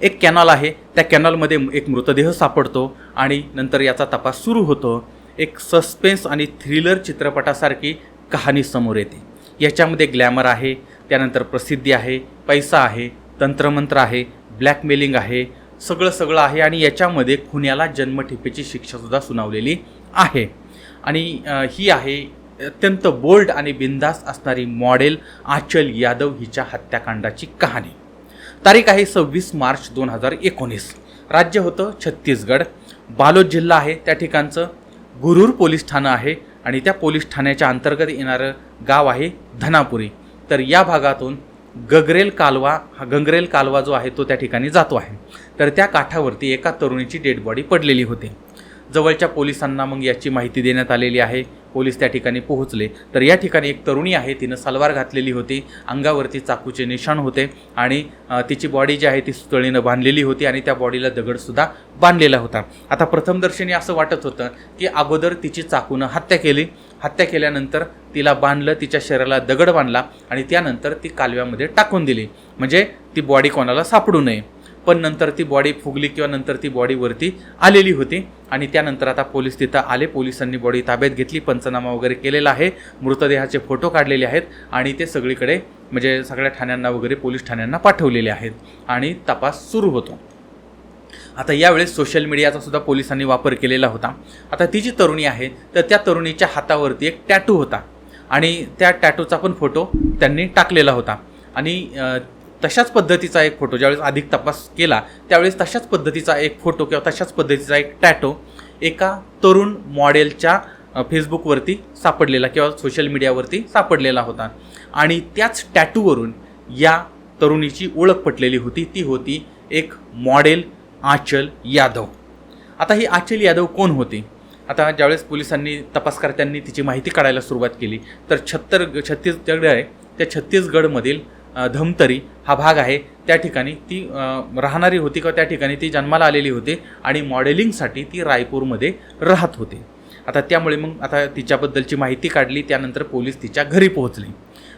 एक कॅनॉल आहे. त्या कॅनॉलमध्ये एक मृतदेह सापडतो आणि नंतर याचा तपास सुरू होतो. एक सस्पेन्स आणि थ्रिलर चित्रपटासारखी कहाणी समोर येते. याच्यामध्ये ग्लॅमर आहे. त्यानंतर प्रसिद्धी आहे. पैसा आहे. तंत्रमंत्र आहे. ब्लॅकमेलिंग आहे. सगळं सगळं आहे आणि याच्यामध्ये खुन्याला जन्मठेपेची शिक्षासुद्धा सुनावलेली आहे. आणि ही आहे अत्यंत बोल्ड आणि बिंदास असणारी मॉडेल आचल यादव हिच्या हत्याकांडाची कहाणी. तारीख आहे सव्वीस मार्च दोन हजार एकोणीस. राज्य होतं छत्तीसगड. बालोद जिल्हा आहे त्या ठिकाणचं गुरूर पोलीस ठाणं आहे आणि त्या पोलीस ठाण्याच्या अंतर्गत येणारं गाव आहे धनापुरी. तर या भागातून गगरेल कालवा हा गंगरेल कालवा जो आहे तो त्या ठिकाणी जातो आहे. तर त्या काठावरती एका तरुणीची डेड बॉडी पडलेली होती. जवळच्या पोलिसांना मग याची माहिती देण्यात आलेली आहे. पोलीस त्या ठिकाणी पोहोचले. तर या ठिकाणी एक तरुणी आहे तिनं सलवार घातलेली होती अंगावरती चाकूचे निशाण होते आणि तिची बॉडी जी आहे ती सुतळीनं बांधलेली होती आणि त्या बॉडीला दगडसुद्धा बांधलेला होता. आता प्रथमदर्शनी असं वाटत होतं की अगोदर तिची चाकूनं हत्या केली. हत्या केल्यानंतर तिला बांधलं तिच्या शरीराला दगड बांधला आणि त्यानंतर ती कालव्यामध्ये टाकून दिली. म्हणजे ती बॉडी कोणाला सापडू नये. पण नंतर ती बॉडी फुगली किंवा नंतर ती बॉडी वरती आलेली होती. आणि त्यानंतर आता पोलीस तिथं आले. पोलिसांनी बॉडी ताब्यात घेतली पंचनामा वगैरे केलेला आहे. मृतदेहाचे फोटो काढलेले आहेत आणि ते सगळीकडे म्हणजे सगळ्या ठाण्यांना वगैरे पोलीस ठाण्यांना पाठवलेले आहेत. आणि तपास सुरू होतो. आता यावेळेस सोशल मीडियाचा सुद्धा पोलिसांनी वापर केलेला होता. आता ती जी तरुणी आहे तर त्या तरुणीच्या हातावरती एक टॅटू होता. आणि त्या टॅटूचा पण फोटो त्यांनी टाकलेला होता. आणि तशाच पद्धतीचा एक फोटो ज्यावेळेस अधिक तपास केला त्यावेळेस तशाच पद्धतीचा एक फोटो किंवा तशाच पद्धतीचा एक टॅटो एका तरुण मॉडेलच्या फेसबुकवरती सापडलेला किंवा सोशल मीडियावरती सापडलेला होता. आणि त्याच टॅटूवरून या तरुणीची ओळख पटलेली होती. ती होती एक मॉडेल आचल यादव. आता ही आचल यादव कोण होती? आता ज्यावेळेस पोलिसांनी तपासकर्त्यांनी तिची माहिती काढायला सुरुवात केली तर छत्तर छत्तीसगड आहे. त्या छत्तीसगडमधील धमतरी हा भाग आहे. त्या ठिकाणी ती राहणारी होती किंवा त्या ठिकाणी ती जन्माला आलेली होती आणि मॉडेलिंगसाठी ती रायपूरमध्ये राहत होती. आता त्यामुळे मग आता तिच्याबद्दलची माहिती काढली त्यानंतर पोलीस तिच्या घरी पोहोचले.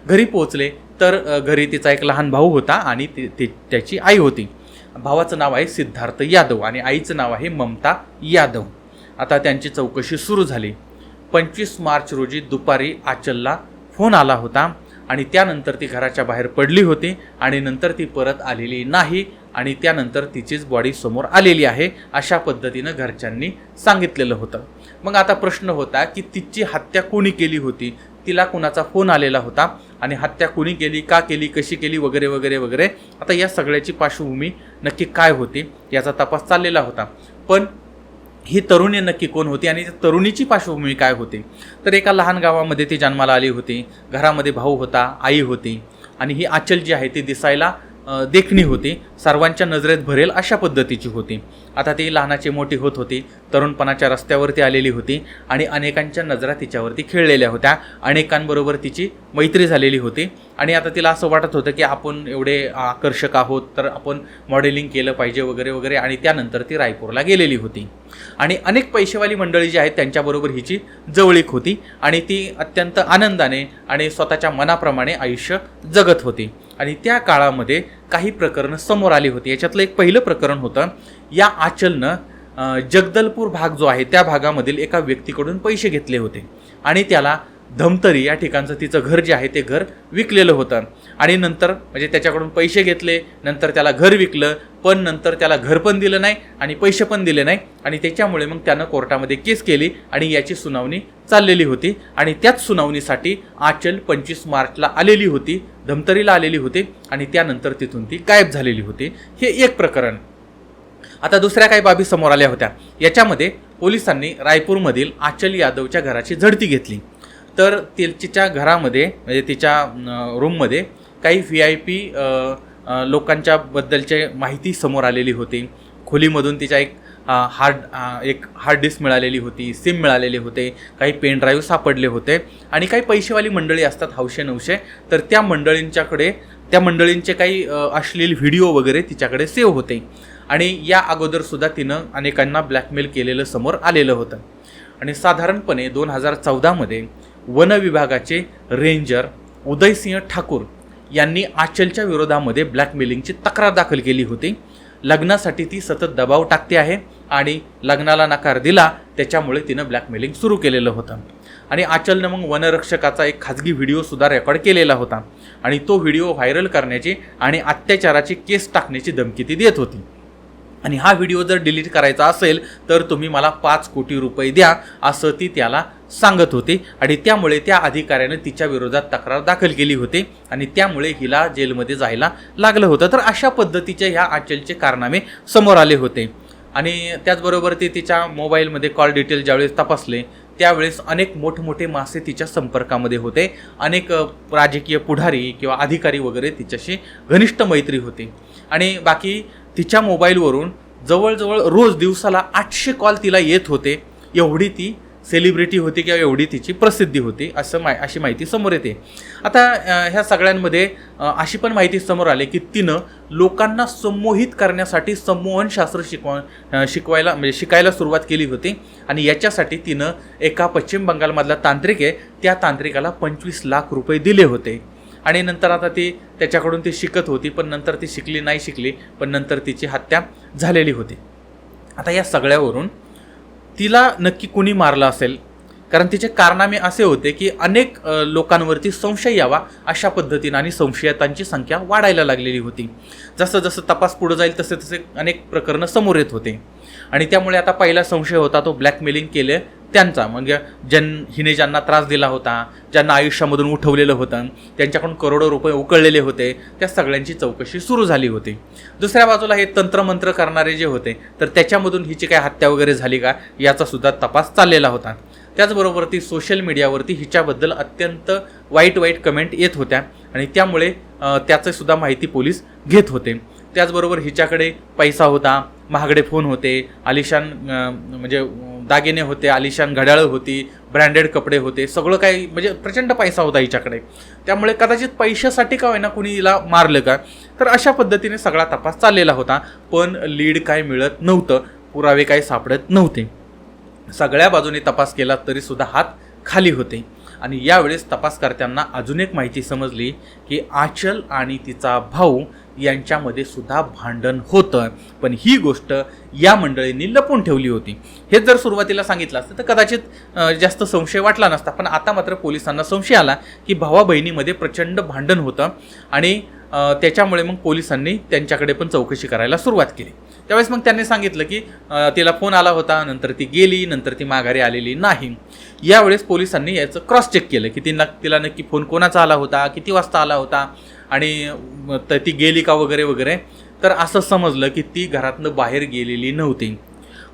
घरी पोहोचले तर घरी तिचा एक लहान भाऊ होता आणि ती- त्याची आई होती. भावाचं नाव आहे सिद्धार्थ यादव आणि आईचं नाव आहे ममता यादव. आता त्यांची चौकशी सुरू झाली. पंचवीस मार्च रोजी दुपारी आचलला फोन आला होता. आणि त्यानंतर ती घराच्या बाहेर पडली होती आणि नंतर ती परत आलेली नाही आणि त्यानंतर तिचीच बॉडी समोर आलेली आहे अशा पद्धतीनं घरच्यांनी सांगितलेलं होतं. मग आता प्रश्न होता की तिची हत्या कोणी केली होती? तिला कुणाचा फोन आलेला होता? आणि हत्या कुणी केली? का केली? कशी केली? वगैरे वगैरे वगैरे. आता या सगळ्याची पार्श्वभूमी नक्की काय होती? याचा तपास चाललेला होता. पण ही तरुणी नक्की कोण होती आणि तरुणीची पार्श्वभूमी काय होती? तर एका लहान गावामध्ये ती जन्माला आली होती. घरामध्ये भाऊ होता आई होती आणि ही आचल जी आहे ती दिसायला देखणी होती. सर्वांच्या नजरेत भरेल अशा पद्धतीची होती. आता ती लहानाची मोठी होत होती तरुणपणाच्या रस्त्यावरती आलेली होती आणि अनेकांच्या नजरा तिच्यावरती खेळलेल्या होत्या. अनेकांबरोबर तिची मैत्री झालेली होती. आणि आता तिला असं वाटत होतं की आपण एवढे आकर्षक आहोत तर आपण मॉडेलिंग केलं पाहिजे वगैरे वगैरे. आणि त्यानंतर ती रायपूरला गेलेली होती. आणि अनेक पैसेवाली मंडळी जी आहेत त्यांच्याबरोबर हिची जवळीक होती. आणि ती अत्यंत आनंदाने आणि स्वतःच्या मनाप्रमाणे आयुष्य जगत होती. आणि त्या काळामध्ये काही प्रकरणं समोर आली होती. याच्यातलं एक पहिलं प्रकरण होतं या आचलनं जगदलपूर भाग जो आहे त्या भागामधील एका व्यक्तीकडून पैसे घेतले होते. आणि त्याला धमतरी या ठिकाणचं तिचं घर जे आहे ते घर विकलेलं होतं. आणि नंतर म्हणजे त्याच्याकडून पैसे घेतले नंतर त्याला घर विकलं पण नंतर त्याला घर पण दिलं नाही आणि पैसे पण दिले नाही. आणि त्याच्यामुळे मग त्यानं कोर्टामध्ये केस केली आणि याची सुनावणी चाललेली होती. आणि त्याच सुनावणीसाठी आचल पंचवीस मार्चला आलेली होती धमतरीला आलेली होती आणि त्यानंतर तिथून ती गायब झालेली होती. हे एक प्रकरण. आता दुसऱ्या काही बाबी समोर आल्या होत्या. याच्यामध्ये पोलिसांनी रायपूरमधील आचल यादवच्या घराची झडती घेतली. तर ति तिच्या घरामध्ये म्हणजे तिच्या रूममध्ये काही व्ही आय पी लोकांच्या बद्दलचे माहिती समोर आलेली होती. खोलीमधून तिच्या एक हार्ड एक हार्ड डिस्क मिळालेली होती सिम मिळालेले होते काही पेन ड्राईव्ह सापडले होते आणि काही पैसेवाली मंडळी असतात हौशे नवशे तर त्या मंडळींच्याकडे त्या मंडळींचे काही अश्लील व्हिडिओ वगैरे तिच्याकडे सेव्ह होते. आणि या अगोदर सुद्धा तिनं अनेकांना ब्लॅकमेल केलेलं समोर आलेलं होतं. आणि साधारणपणे दोन हजार चौदामध्ये वन विभागाचे रेंजर उदयसिंह ठाकूर यांनी आचलच्या विरोधामध्ये ब्लॅकमेलिंगची तक्रार दाखल केली होती. लग्नासाठी ती सतत दबाव टाकते आहे आणि लग्नाला नकार दिला त्याच्यामुळे तिनं ब्लॅकमेलिंग सुरू केलेलं होतं. आणि आचलनं मग वनरक्षकाचा एक खाजगी व्हिडिओसुद्धा रेकॉर्ड केलेला होता आणि तो व्हिडिओ व्हायरल करण्याची आणि अत्याचाराची केस टाकण्याची धमकी ती देत होती. आणि हा व्हिडिओ जर डिलीट करायचा असेल तर तुम्ही मला पाच कोटी रुपये द्या असं ती त्याला सांगत होती आणि त्यामुळे त्या अधिकाऱ्यानं तिच्या विरोधात तक्रार दाखल केली होती आणि त्यामुळे हिला जेलमध्ये जायला लागलं होतं. तर अशा पद्धतीचे ह्या आचलचे कारनामे समोर आले होते. आणि त्याचबरोबर ते तिच्या मोबाईलमध्ये कॉल डिटेल ज्यावेळेस तपासले त्यावेळेस अनेक मोठमोठे मासे तिच्या संपर्कामध्ये होते. अनेक राजकीय पुढारी किंवा अधिकारी वगैरे तिच्याशी घनिष्ठ मैत्री होती. आणि बाकी तिच्या मोबाईलवरून जवळजवळ रोज दिवसाला आठशे कॉल तिला येत होते. एवढी ती सेलिब्रिटी होती किंवा एवढी तिची प्रसिद्धी होती असं माय अशी माहिती समोर येते. आता ह्या सगळ्यांमध्ये अशी पण माहिती समोर आली की तिनं लोकांना संमोहित करण्यासाठी संमोहनशास्त्र शिकवा शिकवायला म्हणजे शिकायला सुरुवात केली होती. आणि याच्यासाठी तिनं एका पश्चिम बंगालमधला तांत्रिक आहे त्या तांत्रिकाला पंचवीस लाख रुपये दिले होते. आणि नंतर आता ती त्याच्याकडून ती शिकत होती पण नंतर ती शिकली नाही शिकली पण नंतर तिची हत्या झालेली होती. आता या सगळ्यावरून तिला नक्की कुणी मारलं असेल? कारण तिचे कारनामे असे होते की अनेक लोकांवरती संशय यावा अशा पद्धतीनं आणि संशयितांची संख्या वाढायला लागलेली होती. जसं जसं तपास पुढं जाईल तसे तसे अनेक प्रकरणं समोर येत होते. आणि त्यामुळे आता पहिला संशय होता तो ब्लॅकमेलिंग केले त्यांचा. म्हणजे ज्यां हिने ज्यांना त्रास दिला होता ज्यांना आयुष्यामधून उठवलेलं होतं त्यांच्याकडून करोडो रुपये उकळलेले होते त्या सगळ्यांची चौकशी सुरू झाली होती. दुसऱ्या बाजूला हे तंत्रमंत्र करणारे जे होते तर त्याच्यामधून हिची काय हत्या वगैरे झाली का याचा सुद्धा तपास चाललेला होता. त्याचबरोबर ती सोशल मीडियावरती हिच्याबद्दल अत्यंत वाईट वाईट कमेंट येत होत्या आणि त्यामुळे त्याचंसुद्धा माहिती पोलीस घेत होते. त्याचबरोबर हिच्याकडे पैसा होता महागडे फोन होते आलिशान म्हणजे दागिने होते आलिशान घड्याळं होती ब्रँडेड कपडे होते सगळं काही म्हणजे प्रचंड पैसा होता हिच्याकडे. त्यामुळे कदाचित पैशासाठी का होईना कुणी हिला मारलं का? तर अशा पद्धतीने सगळा तपास चाललेला होता पण लीड काय मिळत नव्हतं पुरावे काही सापडत नव्हते. सगळ्या बाजूने तपास केला तरीसुद्धा हात खाली होते. आणि यावेळेस तपासकर्त्यांना अजून एक माहिती समजली की आचल आणि तिचा भाऊ यांच्यामध्ये सुद्धा भांडण होतं. पण ही गोष्ट या मंडळींनी लपून ठेवली होती. हेच जर सुरुवातीला सांगितलं असतं तर कदाचित जास्त संशय वाटला नसता. पण आता मात्र पोलिसांना संशय आला की भावा बहिणीमध्ये प्रचंड भांडण होतं आणि त्याच्यामुळे मग पोलिसांनी त्यांच्याकडे पण चौकशी करायला सुरुवात केली. त्यावेळेस मग त्यांनी सांगितलं की तिला फोन आला होता नंतर ती गेली नंतर ती माघारी आलेली नाही. यावेळेस पोलिसांनी याचं क्रॉस चेक केलं की तिला तिला नक्की फोन कोणाचा आला होता किती वाजता आला होता आणि तर ती गेली का वगैरे वगैरे. तर असं समजलं की ती घरातनं बाहेर गेलेली नव्हती.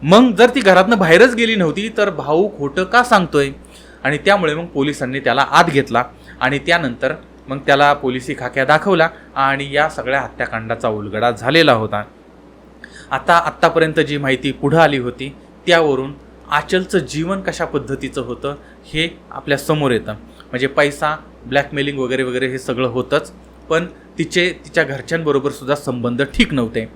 मग जर ती घरातनं बाहेरच गेली नव्हती तर भाऊ खोटं का सांगतोय? आणि त्यामुळे मग पोलिसांनी त्याला आत घेतला आणि त्यानंतर मग त्याला पोलिसी खाक्या दाखवला आणि या सगळ्या हत्याकांडाचा उलगडा झालेला होता. आता आत्तापर्यंत जी माहिती पुढं आली होती त्यावरून आचलचं जीवन कशा पद्धतीचं होतं हे आपल्यासमोर येतं. म्हणजे पैसा ब्लॅकमेलिंग वगैरे वगैरे हे सगळं होतंच. पण तिचे तिच्या घरच्यांबरोबर सुद्धा संबंध ठीक नव्हते.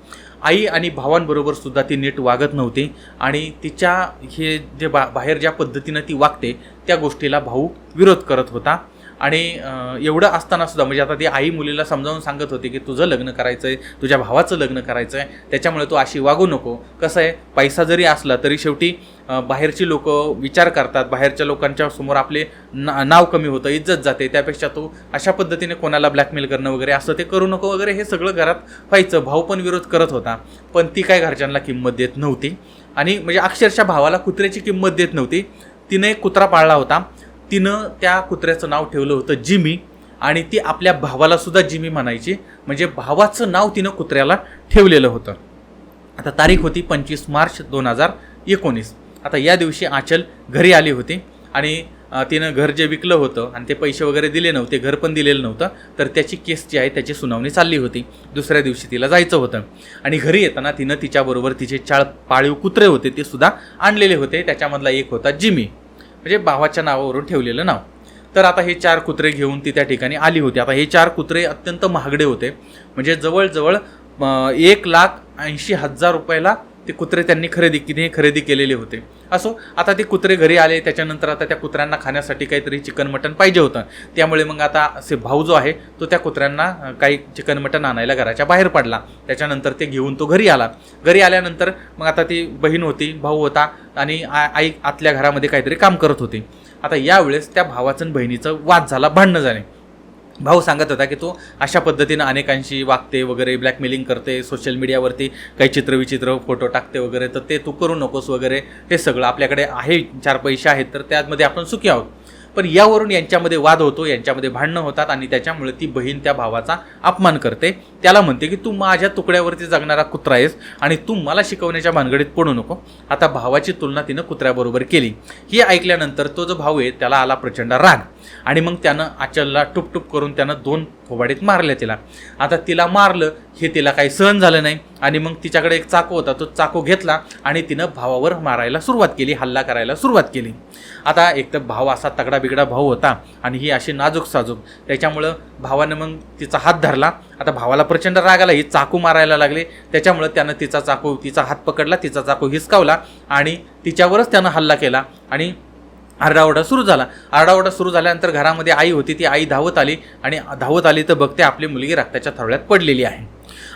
आई आणि भावांबरोबर सुद्धा ती नीट वागत नव्हती आणि तिच्या हे जे बा बाहेर ज्या पद्धतीनं ती वागते त्या गोष्टीला भाऊ विरोध करत होता. आणि एवढं असताना सुद्धा म्हणजे आता ती आई मुलीला समजावून सांगत होती की तुझं लग्न करायचं आहे तुझ्या भावाचं लग्न करायचं आहे त्याच्यामुळे तू अशी वागू नको. कसं आहे पैसा जरी असला तरी शेवटी बाहेरची लोक विचार करतात. बाहेरच्या लोकांच्या समोर आपले ना नाव कमी होतं इज्जत जाते. त्यापेक्षा तू अशा पद्धतीने कोणाला ब्लॅकमेल करणं वगैरे असं ते करू नको वगैरे हे सगळं घरात व्हायचं. भाऊ पण विरोध करत होता पण ती काय घरच्यांना किंमत देत नव्हती. आणि म्हणजे अक्षरशः भावाला कुत्र्याची किंमत देत नव्हती. तिने एक कुत्रा पाळला होता. तिनं त्या कुत्र्याचं नाव ठेवलं होतं जिमी आणि ती आपल्या भावाला सुद्धा जिमी म्हणायची. म्हणजे भावाचं नाव तिनं कुत्र्याला ठेवलेलं होतं. आता तारीख होती पंचवीस मार्च दोन हजार एकोणीस. आता या दिवशी आचल घरी आली होती आणि तिनं घर जे विकलं होतं आणि ते पैसे वगैरे दिले नव्हते घर पण दिलेलं नव्हतं तर त्याची केस जी आहे त्याची सुनावणी चालली होती. दुसऱ्या दिवशी तिला जायचं होतं. आणि घरी येताना तिनं तिच्याबरोबर तिचे चाळ पाळीव कुत्रे होते ते सुद्धा आणलेले होते. त्याच्यामधला एक होता जिमी. म्हणजे भावाच्या नावावरून ठेवलेलं नाव. तर आता हे चार कुत्रे घेऊन ती त्या ठिकाणी आली होती. आता हे चार कुत्रे अत्यंत महागडे होते. म्हणजे जवळजवळ एक लाख ऐंशी हजार रुपयाला ते कुत्रे त्यांनी खरेदी किती खरेदी केलेले होते. असो आता ते कुत्रे घरी आले त्याच्यानंतर आता त्या कुत्र्यांना खाण्यासाठी काहीतरी चिकन मटन पाहिजे होतं. त्यामुळे मग आता असे भाऊ जो आहे तो त्या कुत्र्यांना काही चिकन मटन आणायला घराच्या बाहेर पडला. त्याच्यानंतर ते घेऊन तो घरी आला. घरी आल्यानंतर मग आता ती बहीण होती भाऊ होता आणि आई आतल्या घरामध्ये काहीतरी काम करत होती. आता यावेळेस त्या भावाचं आणि बहिणीचं वाद झाला भांडणं झाले. भाऊ सांगत होता की तो अशा पद्धतीनं अनेकांशी वागते वगैरे ब्लॅकमेलिंग करते सोशल मीडियावरती काही चित्रविचित्र फोटो टाकते वगैरे. तर ते तू करू नकोस वगैरे. हे सगळं आपल्याकडे आहे चार पैसे आहेत तर त्यामध्ये आपण सुखी आहोत. पण यावरून यांच्यामध्ये वाद होतो यांच्यामध्ये भांडणं होतात आणि त्याच्यामुळे ती बहीण त्या भावाचा अपमान करते. त्याला म्हणते की तू माझ्या तुकड्यावरती जगणारा कुत्रा आहेस आणि तू मला शिकवण्याच्या भानगडीत पडू नको. आता भावाची तुलना तिनं कुत्र्याबरोबर केली. ही ऐकल्यानंतर तो जो भाऊ आहे त्याला आला प्रचंड राग. आणि मग त्यानं आचलला टुपटुप करून त्यानं दोन फोबाडीत मारल्या तिला. आता तिला मारलं हे तिला काही सहन झालं नाही. आणि मग तिच्याकडे एक चाकू होता तो चाकू घेतला आणि तिनं भावावर मारायला सुरुवात केली हल्ला करायला सुरुवात केली. आता एक तर भाव असा तगडा बिगडा भाऊ होता आणि ही अशी नाजूक साजूक त्याच्यामुळं भावानं मग तिचा हात धरला. आता भावाला प्रचंड राग आला ही चाकू मारायला लागले. त्याच्यामुळं त्यानं तिचा चाकू तिचा हात पकडला तिचा चाकू हिसकावला आणि तिच्यावरच त्यानं हल्ला केला. आणि आरडाओरडा सुरू झाला. आरडाओरडा सुरू झाल्यानंतर घरामध्ये आई होती ती आई धावत आली आणि धावत आली तर बघते आपली मुलगी रक्ताच्या थरळ्यात पडलेली आहे.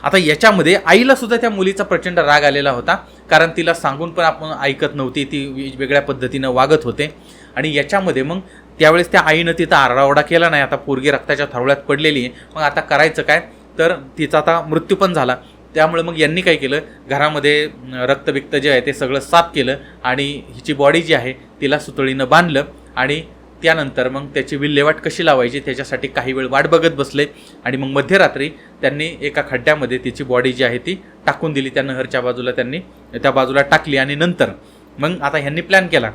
आता याच्यामध्ये आईला सुद्धा त्या मुलीचा प्रचंड राग आलेला होता कारण तिला सांगून पण आपण ऐकत नव्हती ती वेगवेगळ्या पद्धतीनं वागत होते. आणि याच्यामध्ये मग त्यावेळेस त्या आईनं तिथं आरडाओरडा केला नाही आता पोरगी रक्ताच्या थरळ्यात पडलेली आहे. मग आता करायचं काय? तर तिचा आता मृत्यू पण झाला. त्यामुळे मग यांनी काय केलं? घरामध्ये रक्तबिक्त जे आहे ते सगळं साफ केलं आणि हिची बॉडी जी आहे तिला सुतळीनं बांधलं आणि त्यानंतर मग त्याची विल्हेवाट कशी लावायची त्याच्यासाठी काही वेळ वाट बघत बसले आणि मग मध्यरात्री त्यांनी एका खड्ड्यामध्ये तिची बॉडी जी आहे ती टाकून दिली. त्या नहरच्या बाजूला त्यांनी त्या बाजूला टाकली आणि नंतर मग आता ह्यांनी प्लॅन केला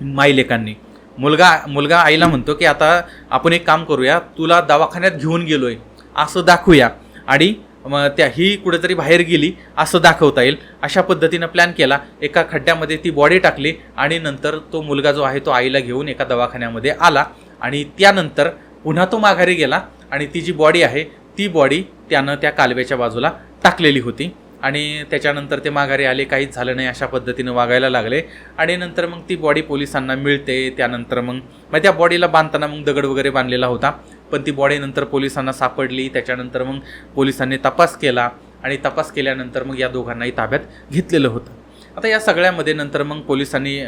माईलेकांनी मुलगा मुलगा आईला म्हणतो की आता आपण एक काम करूया तुला दवाखान्यात घेऊन गेलोय असं दाखवूया. आणि मग त्या ही कुठेतरी बाहेर गेली असं दाखवता येईल. अशा पद्धतीनं प्लॅन केला. एका खड्ड्यामध्ये ती बॉडी टाकली आणि नंतर तो मुलगा जो आहे तो आईला घेऊन एका दवाखान्यामध्ये आला. आणि त्यानंतर पुन्हा तो माघारी गेला आणि ती जी बॉडी आहे ती बॉडी त्यानं त्या कालव्याच्या बाजूला टाकलेली होती. आणि त्याच्यानंतर ते माघारी आले काहीच झालं नाही अशा पद्धतीनं वागायला लागले. आणि नंतर मग ती बॉडी पोलिसांना मिळते. त्यानंतर मग मग त्या बॉडीला बांधताना मग दगड वगैरे बांधलेला होता. पण ती बॉडी नंतर पोलिसांना सापडली. त्याच्यानंतर मग पोलिसांनी तपास केला आणि तपास केल्यानंतर मग या दोघांनाही ताब्यात घेतलेलं होतं. आता या सगळ्यामध्ये नंतर मग पोलिसांनी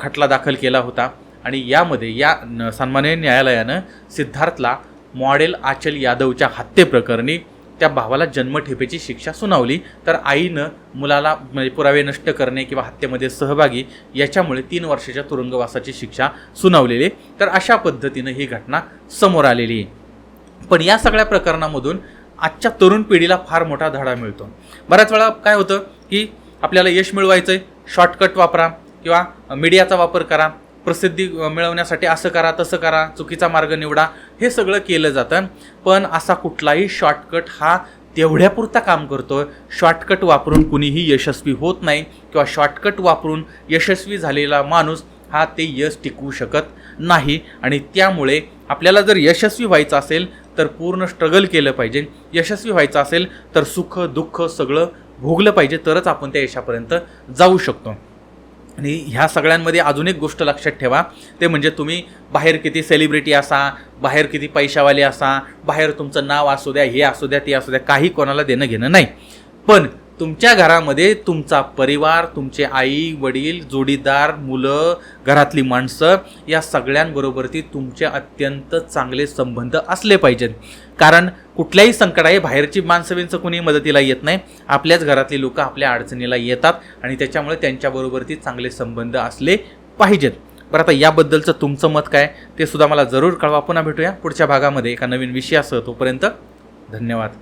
खटला दाखल केला होता आणि यामध्ये या न- सन्माननीय न्यायालयानं सिद्धार्थला मॉडेल आचल यादवच्या हत्येप्रकरणी त्या भावाला जन्मठेपेची शिक्षा सुनावली. तर आईनं मुलाला म्हणजे पुरावे नष्ट करणे किंवा हत्येमध्ये सहभागी याच्यामुळे तीन वर्षाच्या तुरुंगवासाची शिक्षा सुनावलेली. तर अशा पद्धतीनं ही घटना समोर आलेली. आहे पण या सगळ्या प्रकरणामधून आजच्या तरुण पिढीला फार मोठा धडा मिळतो. बऱ्याच वेळा काय होतं की आपल्याला यश मिळवायचं आहे शॉर्टकट वापरा किंवा मीडियाचा वापर करा. प्रसिद्धी मिळवण्यासाठी असं करा तसं करा चुकीचा मार्ग निवडा हे सगळं केलं जातं. पण असा कुठलाही शॉर्टकट हा तेवढ्यापुरता काम करतो शॉर्टकट वापरून कुणीही यशस्वी होत नाही किंवा शॉर्टकट वापरून यशस्वी झालेला माणूस हा ते यश टिकवू शकत नाही. आणि त्यामुळे आपल्याला जर यशस्वी व्हायचं असेल तर पूर्ण स्ट्रगल केलं पाहिजे. यशस्वी व्हायचं असेल तर सुख दुःख सगळं भोगलं पाहिजे. तरच आपण त्या यशापर्यंत जाऊ शकतो. आणि ह्या सगळ्यांमध्ये अजून एक गोष्ट लक्षात ठेवा. ते म्हणजे तुम्ही बाहेर किती सेलिब्रिटी असा बाहेर किती पैशावाले असा बाहेर तुमचं नाव असू द्या हे असू द्या ते असू द्या काही कोणाला देणं घेणं नाही. पण तुमच्या घरामध्ये तुमचा परिवार तुमचे आई वडील जोडीदार मुलं घरातली माणसं या सगळ्यांबरोबरती तुमचे अत्यंत चांगले संबंध असले पाहिजेत. कारण कुठल्याही संकट आहे बाहेरची माणसं कोणी कुणी मदतीला येत नाही. आपल्याच घरातली लोकं आपल्या अडचणीला येतात आणि त्याच्यामुळे त्यांच्याबरोबरती चांगले संबंध असले पाहिजेत. बरं आता याबद्दलचं तुमचं मत काय? ते सुद्धा मला जरूर कळवा. पुन्हा भेटूया पुढच्या भागामध्ये एका नवीन विषयासह तोपर्यंत धन्यवाद.